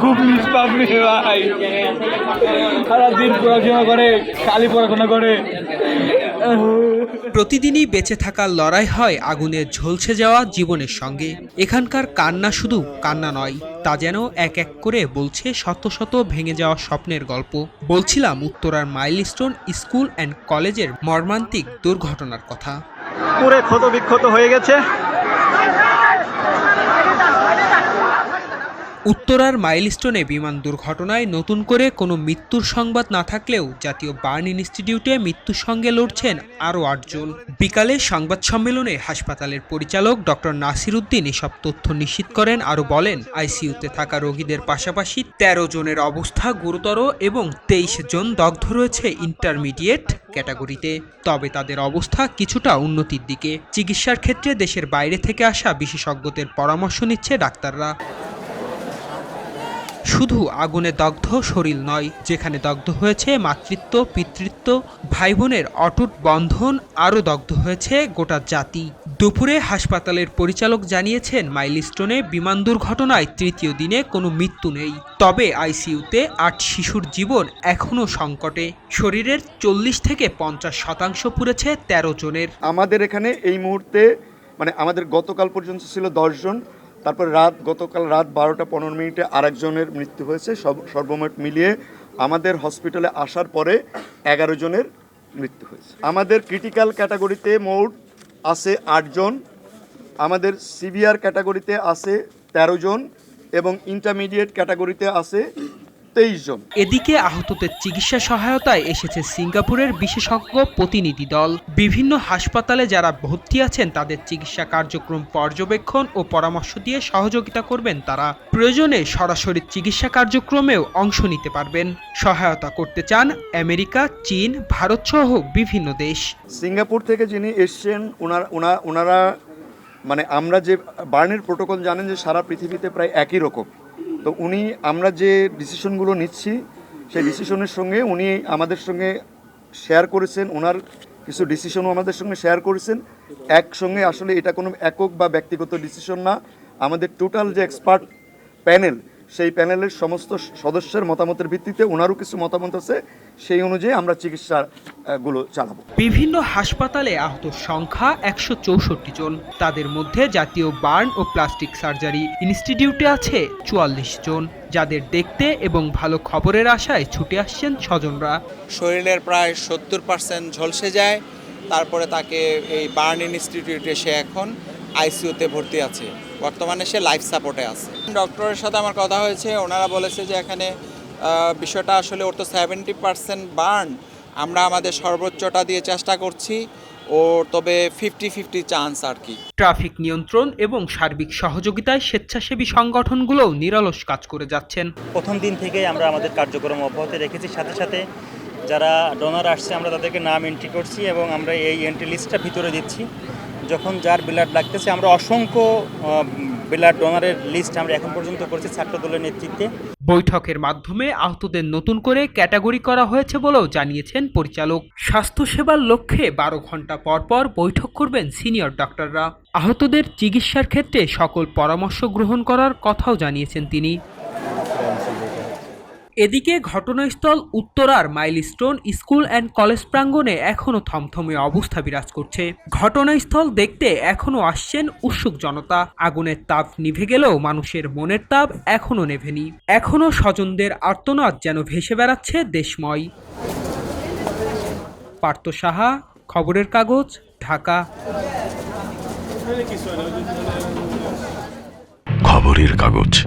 খুব ভাই। সারাদিন পড়াশোনা করে খালি পড়াশোনা করে। প্রতিদিনই বেঁচে থাকার লড়াই হয় আগুনে ঝলসে যাওয়া জীবনের সঙ্গে। এখানকার কান্না শুধু কান্না নয় তা যেন এক এক করে বলছে শত শত ভেঙে যাওয়া স্বপ্নের গল্প। বলছিলাম উত্তরার মাইলস্টোন স্কুল অ্যান্ড কলেজের মর্মান্তিক দুর্ঘটনার কথা। পুরে ক্ষত বিক্ষত হয়ে গেছে। উত্তরার মাইলস্টোনে বিমান দুর্ঘটনায় নতুন করে কোনো মৃত্যুর সংবাদ না থাকলেও জাতীয় বার্ন ইনস্টিটিউটে মৃত্যুর সঙ্গে লড়ছেন আরও আটজন। বিকালে সংবাদ সম্মেলনে হাসপাতালের পরিচালক ডক্টর নাসির উদ্দিন এসব তথ্য নিশ্চিত করেন আরও বলেন, আইসিইউতে থাকা রোগীদের পাশাপাশি ১৩ জনের অবস্থা গুরুতর এবং তেইশ জন দগ্ধ রয়েছে ইন্টারমিডিয়েট ক্যাটাগরিতে। তবে তাদের অবস্থা কিছুটা উন্নতির দিকে। চিকিৎসার ক্ষেত্রে দেশের বাইরে থেকে আসা বিশেষজ্ঞদের পরামর্শ নিচ্ছে ডাক্তাররা। শুধু আগুনে দগ্ধ শরীর নয়, যেখানে দগ্ধ হয়েছে মাতৃত্ব, পিতৃত্ব ভাই বোনের অটুট বন্ধন, আরও দগ্ধ হয়েছে গোটা জাতি। দুপুরে হাসপাতালের পরিচালক জানিয়েছেন, মাইলস্টোনে বিমান দুর্ঘটনায় তৃতীয় দিনে কোনো মৃত্যু নেই। তবে আইসিইউতে আট শিশুর জীবন এখনও সংকটে। শরীরের চল্লিশ থেকে পঞ্চাশ শতাংশ পুড়েছে ১৩ জনের। আমাদের এখানে এই মুহূর্তে মানে আমাদের গতকাল পর্যন্ত ছিল জন তারপর রাত, গতকাল রাত বারোটা পনেরো মিনিটে আরেকজনের মৃত্যু হয়েছে। সব, সর্বমোট মিলিয়ে আমাদের হসপিটালে আসার পরে এগারো জনের মৃত্যু হয়েছে। আমাদের ক্রিটিক্যাল ক্যাটাগরিতে মোট আছে আটজন আমাদের সিভিয়ার ক্যাটাগরিতে আছে তেরো জন এবং ইন্টারমিডিয়েট ক্যাটাগরিতে আছে তেইশ জন। এদিকে আহতদের চিকিৎসা সহায়তায় এসেছে সিঙ্গাপুরের বিশেষজ্ঞ প্রতিনিধি দল। বিভিন্ন হাসপাতালে যারা ভর্তি আছেন তাদের চিকিৎসা কার্যক্রম পর্যবেক্ষণ ও পরামর্শ দিয়ে সহযোগিতা করবেন তারা। প্রয়োজনে সরাসরি চিকিৎসা কার্যক্রমেও অংশ নিতে পারবেন। সহায়তা করতে চান আমেরিকা চীন ভারত সহ বিভিন্ন দেশ। সিঙ্গাপুর থেকে যিনি এসছেন ওনার ওনা ওনারা মানে আমরা যে বার্নের প্রোটোকল জানেন যে সারা পৃথিবীতে প্রায় একই রকম। তো উনি, আমরা যে ডিসিশনগুলো নিচ্ছি, সেই ডিসিশনের সঙ্গে উনি আমাদের সঙ্গে শেয়ার করেছেন, ওনার কিছু ডিসিশনও আমাদের সঙ্গে শেয়ার করেছেন। একসঙ্গে আসলে এটা কোনো একক বা ব্যক্তিগত ডিসিশন না। আমাদের টোটাল যে এক্সপার্ট প্যানেল সেই প্যানেলের সমস্ত সদস্যের মতামতের ভিত্তিতে ওনারও কিছু মতামত আছে সেই অনুযায়ী আমরা চিকিৎসা আহ, গুলো চালাবো। বিভিন্ন হাসপাতালে আহত সংখ্যা একশো চৌষট্টি জন। তাদের মধ্যে জাতীয় বার্ন ও প্লাস্টিক সার্জারি ইনস্টিটিউটে আছে চুয়াল্লিশ জন। যাদের দেখতে এবং ভালো খবরের আশায় ছুটে আসছেন স্বজনরা। শরীরের প্রায় সত্তর পার্সেন্ট ঝলসে যায়। তারপরে তাকে এই বার্ন ইনস্টিটিউটে সে এখন আইসিইউতে ভর্তি আছে। বর্তমানে সে লাইফ সাপোর্টে আছে। ডক্টরের সাথে আমার কথা হয়েছে ওনারা বলেছে যে এখানে বিষয়টা আসলে ওর তো সেভেন্টি পার্সেন্ট বার্ন আমরা আমাদের সর্বোচ্চটা দিয়ে চেষ্টা করছি ও তবে ফিফটি ফিফটি চান্স আর কি। ট্রাফিক নিয়ন্ত্রণ এবং সার্বিক সহযোগিতায় স্বেচ্ছাসেবী সংগঠনগুলোও নিরলস কাজ করে যাচ্ছেন। প্রথম দিন থেকে আমরা আমাদের কার্যক্রম অব্যাহত রেখেছি সাথে সাথে যারা ডোনার আসছে আমরা তাদেরকে নাম এন্ট্রি করছি এবং আমরা এই এন্ট্রি লিস্টটা ভিতরে দিচ্ছি। যখন যার ব্লাড লাগতেছে, আমরা অসংখ্য ব্লাড ডোনারের লিস্ট আমরা এখন পর্যন্ত করছি ছাত্র দলের নেতৃত্বে। বৈঠকের মাধ্যমে আহতদের নতুন করে ক্যাটাগরি করা হয়েছে বলেও জানিয়েছেন পরিচালক। স্বাস্থ্যসেবার লক্ষ্যে বারো ঘণ্টা পর পর বৈঠক করবেন সিনিয়র ডক্টররা আহতদের চিকিৎসার ক্ষেত্রে সকল পরামর্শ গ্রহণ করার কথাও জানিয়েছেন তিনি। এদিকে ঘটনাস্থল উত্তরার মাইলস্টোন স্কুল অ্যান্ড কলেজ প্রাঙ্গণে এখনও থমথমে অবস্থা বিরাজ করছে। ঘটনাস্থল দেখতে এখনও আসছেন উৎসুক জনতা। আগুনের তাপ নিভে গেলেও মানুষের মনের তাপ এখনও নেভেনি। এখনও স্বজনদের আর্তনাদ যেন ভেসে বেড়াচ্ছে দেশময়। পার্থ সাহা, খবরের কাগজ, ঢাকা। খবরের কাগজ।